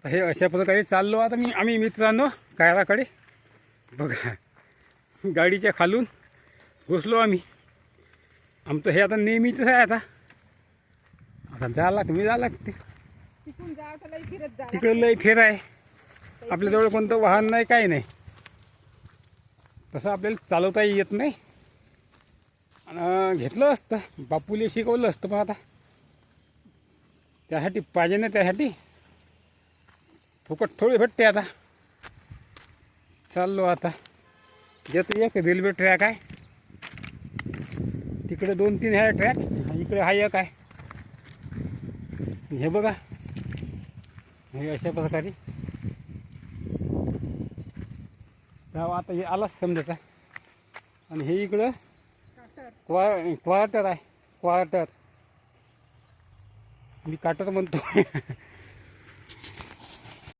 आता हे अशा प्रकारे चाललो आता मी आम्ही मित्रांनो कायराकडे बघा गाडीच्या खालून घुसलो आम्ही. आमचं हे आता नेहमीच आहे आता. आता जायला लागतं मी लागते जा जा. तिकडे लय फेर आहे. आपल्याजवळ कोणतं वाहन नाही काही नाही. तसं आपल्याला चालवताही येत नाही. आणि घेतलं असतं. बापूले शिकवलं असतं पण आता. त्यासाठी पाहिजे ना त्यासाठी. फुकट थोडी भेटते आता. चाललो आता. येतो एक रेल्वे ट्रॅक आहे. तिकडे दोन तीन आहे ट्रॅक इकडे हा एक आहे. हे बघा. हे अशा प्रकारे. आता हे आलाच समजायचा आणि हे इकडं क्वा क्वार्टर आहे. क्वार्टर. मी काटर म्हणतो.